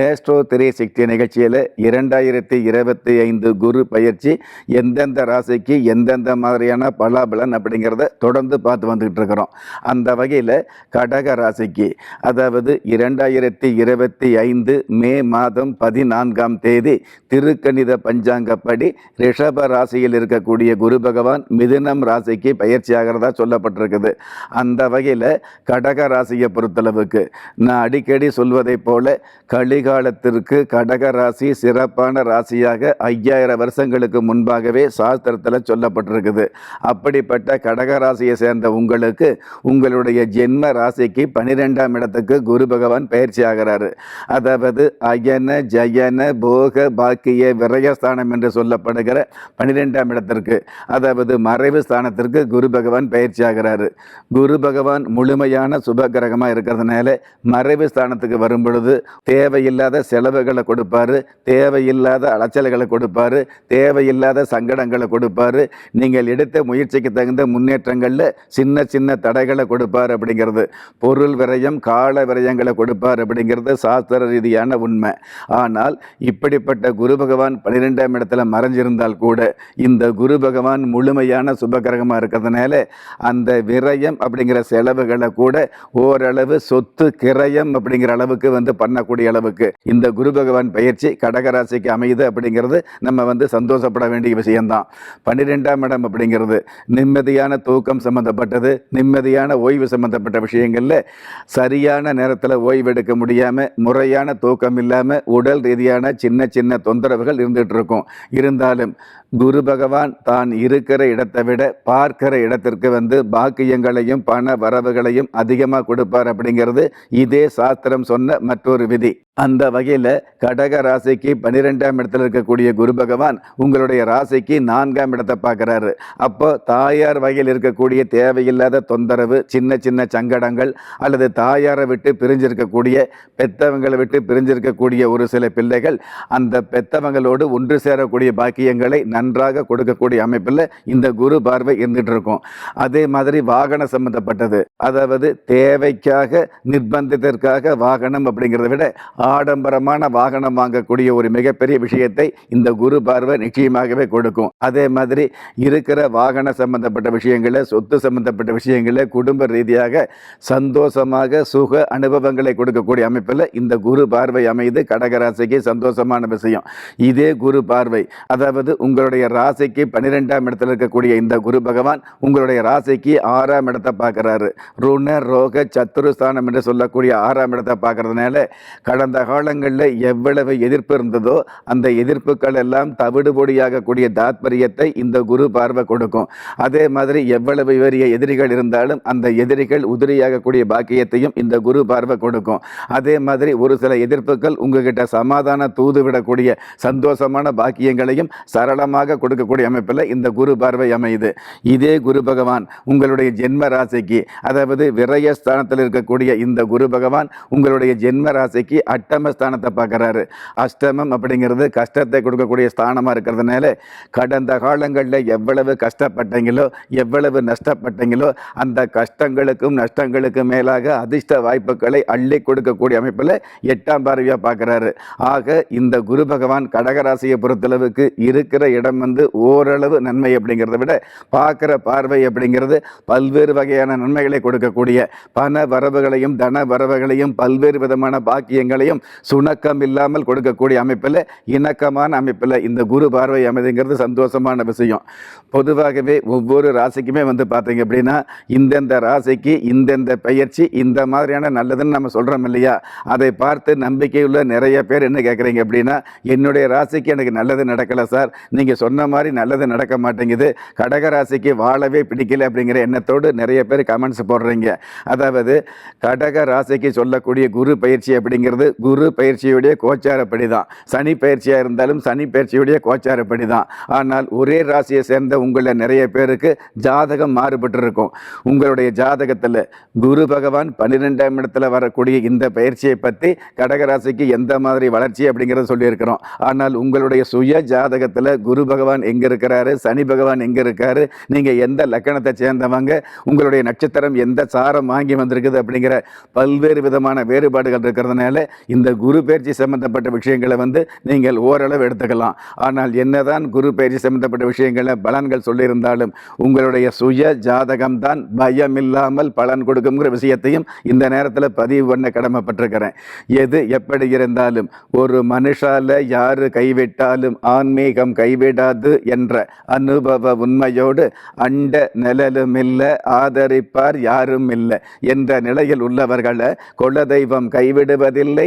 Astro திரை சக்தி நிகழ்ச்சியில் இரண்டாயிரத்தி இருபத்தி ஐந்து குரு பயிற்சி எந்தெந்த ராசிக்கு எந்தெந்த மாதிரியான பலாபலன் அப்படிங்கிறத தொடர்ந்து பார்த்து வந்துக்கிட்டு இருக்கிறோம். அந்த வகையில் கடக ராசிக்கு அதாவது இரண்டாயிரத்தி இருபத்தி ஐந்து மே மாதம் பதினான்காம் தேதி திருக்கணித பஞ்சாங்கப்படி ரிஷப ராசியில் இருக்கக்கூடிய குரு பகவான் மிதுனம் ராசிக்கு பயிற்சி ஆகிறதா சொல்லப்பட்டிருக்குது. அந்த வகையில் கடக ராசியை பொறுத்தளவுக்கு நான் அடிக்கடி சொல்வதைப் போல கலிகாலத்திற்கு கடக ராசி சிறப்பான ராசியாக ஐயாயிரம் வருஷங்களுக்கு முன்பாகவே சாஸ்திரத்தில் சொல்லப்பட்டிருக்குது. அப்படிப்பட்ட கடக ராசியை சேர்ந்த உங்களுக்கு உங்களுடைய ஜென்ம ராசிக்கு பனிரெண்டாம் இடத்துக்கு குரு பகவான் பயிற்சி ஆகிறாரு. அதாவது அயன ஜயன போக பாக்கிய விரயஸ்தானம் என்று சொல்லப்படுகிற பனிரெண்டாம் இடத்திற்கு அதாவது மறைவு ஸ்தானத்திற்கு குரு பகவான் பயிற்சி ஆகிறாரு. குரு பகவான் முழுமையான சுபகிரகமாக இருக்கிறதுனால மறைவு ஸ்தானத்துக்கு வரும் பொழுது தேவையில்லாத செலவுகளை கொடுப்பாரு தேவையில்லாத அலைச்சல்களை கொடுப்பாரு தேவையில்லாத சங்கடங்களை கொடுப்பாரு. நீங்கள் எடுத்த முயற்சிக்கு தகுந்த முன்னேற்றங்களில் சின்ன சின்ன தடைகளை கொடுப்பார் அப்படிங்கிறது. பொருள் விரயம் கால விரயங்களை கொடுப்பார் அப்படிங்கிறது சாஸ்திர ரீதியான உண்மை. ஆனால் இப்படிப்பட்ட குரு பகவான் பன்னிரெண்டாம் இடத்துல மறைஞ்சிருந்தால் கூட இந்த குரு பகவான் முழுமையான சுபகிரகமாக இருக்கிறதுனால அந்த விரயம் அப்படிங்கிற செலவுகளை கூட ஓரளவு சொத்து கிரயம் அப்படிங்கிற அளவுக்கு வந்து பண்ணக்கூடிய அளவுக்கு இந்த குரு பகவான் பயிற்சி கடகராசிக்கு அமையுது அப்படிங்கிறது நம்ம வந்து சந்தோஷப்பட வேண்டிய விஷயம்தான். பன்னிரெண்டாம் இடம் அப்படிங்கிறது நிம்மதியான தூக்கம் சம்மந்தப்பட்டது நிம்மதியான ஓய்வு சம்பந்தப்பட்ட விஷயங்களில் சரியான நேரத்தில் ஓய்வு எடுக்க முடியாமல் முறையான தூக்கம் இல்லாமல் உடல் ரீதியான சின்ன சின்ன தொந்தரவுகள் இருந்துகிட்டு இருக்கும். இருந்தாலும் குரு பகவான் தான் இருக்கிற இடத்தை விட பார்க்கிற இடத்திற்கு வந்து பாக்கியங்களையும் பண வரவுகளையும் அதிகமாக கொடுப்பார் அப்படிங்கிறது இதே சாஸ்திரம் சொன்ன மற்றொரு விதி. அந்த வகையில் கடக ராசிக்கு பன்னிரெண்டாம் இடத்துல இருக்கக்கூடிய குரு பகவான் உங்களுடைய ராசிக்கு நான்காம் இடத்தை பார்க்குறாரு. அப்போ தாயார் வகையில் இருக்கக்கூடிய தேவையில்லாத தொந்தரவு சின்ன சின்ன சங்கடங்கள் அல்லது தாயாரை விட்டு பிரிஞ்சிருக்கக்கூடிய பெத்தவங்களை விட்டு பிரிஞ்சிருக்கக்கூடிய ஒரு சில பிள்ளைகள் அந்த பெத்தவங்களோடு ஒன்று சேரக்கூடிய பாக்கியங்களை நன்றாக கொடுக்கக்கூடிய அமைப்பில் இந்த குரு பார்வை இருந்துட்டு இருக்கும். அதே மாதிரி வாகனம் சம்பந்தப்பட்டது. அதாவது தேவைக்காக நிர்பந்தத்திற்காக வாகனம் அப்படிங்கிறத விட ஆடம்பரமான வாகனம் வாங்கக்கூடிய ஒரு மிகப்பெரிய விஷயத்தை இந்த குரு பார்வை நிச்சயமாகவே கொடுக்கும். அதே மாதிரி இருக்கிற வாகன சம்பந்தப்பட்ட விஷயங்களை சொத்து சம்பந்தப்பட்ட விஷயங்களை குடும்ப ரீதியாக சந்தோஷமாக சுக அனுபவங்களை கொடுக்கக்கூடிய அமைப்பில் இந்த குரு பார்வை அமைது கடகராசிக்கு சந்தோஷமான விஷயம். இதே குரு பார்வை அதாவது உங்களுடைய ராசிக்கு பன்னிரெண்டாம் இடத்தில் இருக்கக்கூடிய இந்த குரு பகவான் உங்களுடைய ராசிக்கு ஆறாம் இடத்தை பார்க்குறாரு. ருண ரோக சத்துருஸ்தானம் என்று சொல்லக்கூடிய ஆறாம் இடத்தை பார்க்கறதுனால கடந்த காலங்களில் எவ்வளவு எதிர்ப்பு இருந்ததோ அந்த எதிர்ப்புகள் எல்லாம் தவிடுபொடியாகக்கூடிய தாத்பரியத்தை இந்த குரு பார்வை கொடுக்கும். அதே மாதிரி எவ்வளவு பெரிய எதிரிகள் இருந்தாலும் அந்த எதிரிகள் உதிரியாகக்கூடிய பாக்கியத்தையும் இந்த குரு பார்வை கொடுக்கும். அதே மாதிரி ஒரு சில எதிர்ப்புகள் உங்ககிட்ட சமாதான தூது விடக்கூடிய சந்தோஷமான பாக்கியங்களையும் சரளமாக கொடுக்கக்கூடிய அமைப்பில் இந்த குரு பார்வை அமையுது. இதே குரு பகவான் உங்களுடைய ஜென்ம ராசிக்கு அதாவது விரயஸ்தானத்தில் இருக்கக்கூடிய இந்த குரு பகவான் உங்களுடைய ஜென்ம ராசிக்கு அஷ்டம ஸ்தானத்தை பார்க்குறாரு. அஷ்டமம் அப்படிங்கிறது கஷ்டத்தை கொடுக்கக்கூடிய ஸ்தானமாக இருக்கிறதுனால கடந்த காலங்களில் எவ்வளவு கஷ்டப்பட்டீங்களோ எவ்வளவு நஷ்டப்பட்டீங்களோ அந்த கஷ்டங்களுக்கும் நஷ்டங்களுக்கும் மேலாக அதிர்ஷ்ட வாய்ப்புகளை அள்ளி கொடுக்கக்கூடிய அமைப்பில் எட்டாம் பார்வையாக பார்க்குறாரு. ஆக இந்த குரு பகவான் கடகராசியை பொறுத்தளவுக்கு இருக்கிற இடம் வந்து ஓரளவு நன்மை அப்படிங்கிறத விட பார்க்குற பார்வை அப்படிங்கிறது பல்வேறு வகையான நன்மைகளை கொடுக்கக்கூடிய பண வரவுகளையும் தன வரவுகளையும் பல்வேறு விதமான பாக்கியங்களையும் விஷயங்களையும் சுணக்கம் இல்லாமல் கொடுக்கக்கூடிய அமைப்பில் இணக்கமான அமைப்பில் இந்த குரு பார்வை அமைதுங்கிறது சந்தோஷமான விஷயம். பொதுவாகவே ஒவ்வொரு ராசிக்குமே வந்து பார்த்தீங்க அப்படின்னா இந்தந்த ராசிக்கு இந்தந்த பயிற்சி இந்த மாதிரியான நல்லதுன்னு நம்ம சொல்கிறோம் இல்லையா? அதை பார்த்து நம்பிக்கையுள்ள நிறைய பேர் என்ன கேட்குறீங்க அப்படின்னா என்னுடைய ராசிக்கு எனக்கு நல்லது நடக்கலை சார். நீங்கள் சொன்ன மாதிரி நல்லது நடக்க மாட்டேங்குது. கடக ராசிக்கு வாழவே பிடிக்கல அப்படிங்கிற எண்ணத்தோடு நிறைய பேர் கமெண்ட்ஸ் போடுறீங்க. அதாவது கடக ராசிக்கு சொல்லக்கூடிய குரு பயிற்சி அப்படிங்கிறது குரு பயிற்சியுடைய கோச்சாரப்படி தான் சனி பயிற்சியாக இருந்தாலும் சனி பயிற்சியுடைய கோச்சாரப்படி தான் ஆனால் ஒரே ராசியை சேர்ந்த உங்களில் நிறைய பேருக்கு ஜாதகம் மாறுபட்டு இருக்கும் உங்களுடைய ஜாதகத்தில் குரு பகவான் பன்னிரெண்டாம் இடத்துல வரக்கூடிய இந்த பயிற்சியை பற்றி கடகராசிக்கு எந்த மாதிரி வளர்ச்சி அப்படிங்கிறத சொல்லியிருக்கிறோம். ஆனால் உங்களுடைய சுய ஜாதகத்தில் குரு பகவான் எங்கே இருக்கிறாரு? சனி பகவான் எங்கே இருக்காரு? நீங்கள் எந்த லக்கணத்தை சேர்ந்தவங்க? உங்களுடைய நட்சத்திரம் எந்த சாரம் வாங்கி வந்திருக்குது அப்படிங்கிற பல்வேறு விதமான வேறுபாடுகள் இருக்கிறதுனால இந்த குரு பயிற்சி சம்பந்தப்பட்ட விஷயங்களை வந்து நீங்கள் ஓரளவு எடுத்துக்கலாம். ஆனால் என்னதான் குரு பயிற்சி சம்பந்தப்பட்ட விஷயங்களை பலன்கள் சொல்லியிருந்தாலும் உங்களுடைய சுய ஜாதகம்தான் பயம் இல்லாமல் பலன் கொடுக்குங்கிற விஷயத்தையும் இந்த நேரத்தில் பதிவு பண்ண கடமைப்பட்டிருக்கிறேன். எது எப்படி இருந்தாலும் ஒரு மனுஷால யாரு கைவிட்டாலும் ஆன்மீகம் கைவிடாது என்ற அனுபவ உண்மையோடு அண்ட நிழலும் இல்லை ஆதரிப்பார் யாரும் இல்லை என்ற நிலையில் உள்ளவர்களை குலதெய்வம் கைவிடுவதில்லை